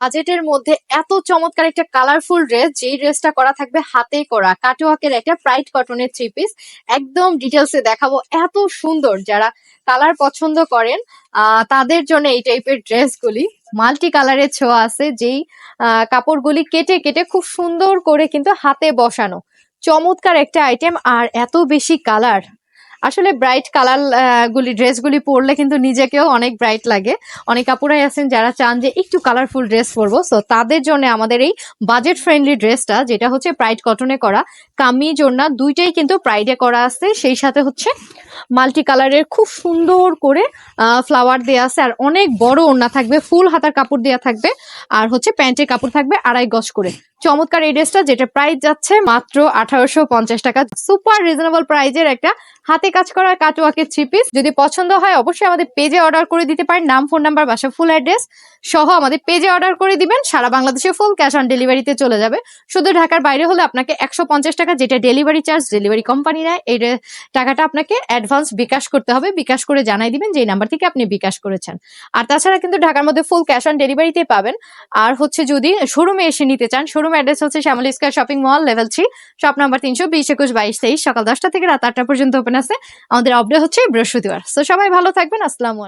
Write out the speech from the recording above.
বাজেটের মধ্যে এত চমৎকার একটা কালারফুল ড্রেস যেই ড্রেসটা করা থাকবে হাতে করা, কাটোয়াকের একটা প্রাইড কটনের থ্রি পিস একদম ডিটেলসে দেখাবো এত সুন্দর। যারা কালার পছন্দ করেন তাদের জন্য এই টাইপের ড্রেসগুলি মাল্টি কালারের ছোঁয়া আছে, যেই কাপড়গুলি কেটে কেটে খুব সুন্দর করে কিন্তু হাতে বসানো। চমৎকার একটা আইটেম আর এত বেশি কালার আসলে ব্রাইট কালার গুলি ড্রেসগুলি পরলে কিন্তু নিজেকেও অনেক ব্রাইট লাগে। অনেক কাপড়াই আছেন যারা চান যে একটু কালারফুল ড্রেস পরবো। সো তাদের জন্য আমাদের এই বাজেট ফ্রেন্ডলি ড্রেসটা যেটা হচ্ছে প্রাইড কটনে করা কামি জোড়না দুইটাই কিন্তু প্রাইডে করা আছে। সেই সাথে হচ্ছে মাল্টি কালারের খুব সুন্দর করে ফ্লাওয়ার দেওয়া আছে। আর অনেক বড় ওড়না থাকবে, ফুল হাতার কাপড় দেওয়া থাকবে। আর হচ্ছে প্যান্টের কাপড় থাকবে আড়াই গজ করে। চমৎকার এই ড্রেসটা যেটা প্রাইস যাচ্ছে মাত্র আঠারোশো পঞ্চাশ টাকা। সুপার রিজনেবল প্রাইজের একটা হাতে কাজ করা কাটওয়াকের থ্রি পিস যদি পছন্দ হয়, অবশ্যই আমাদের পেজে অর্ডার করে দিতে পারেন। নাম ফোন নাম্বার বাসা ফুল অ্যাড্রেস সহ আমাদের পেজে অর্ডার করে দিবেন। সারা বাংলাদেশে ফুল ক্যাশ অন ডেলিভারিতে চলে যাবে। শুধু ঢাকার বাইরে হলে আপনাকে একশো পঞ্চাশ টাকা যেটা ডেলিভারি চার্জ ডেলিভারি কোম্পানি নেয়, এই টাকাটা আপনাকে অ্যাডভান্স বিকাশ করতে হবে। বিকাশ করে জানাই দিবেন যে নাম্বার থেকে আপনি বিকাশ করেছেন। আর তাছাড়া কিন্তু ঢাকার মধ্যে ফুল ক্যাশ অন ডেলিভারিতে পাবেন। আর হচ্ছে যদি শোরুমে এসে নিতে চান শোরুম অ্যাড্রেস হচ্ছে Shyamal square shopping mall level three shop number তিনশো বিশ, একুশ, বাইশ, তেইশ, সকাল দশটা থেকে রাত আটটা পর্যন্ত ওপেন আছে। আমাদের আপডেট হচ্ছে বৃহস্পতিবার। তো সবাই ভালো থাকবেন। আসসালামু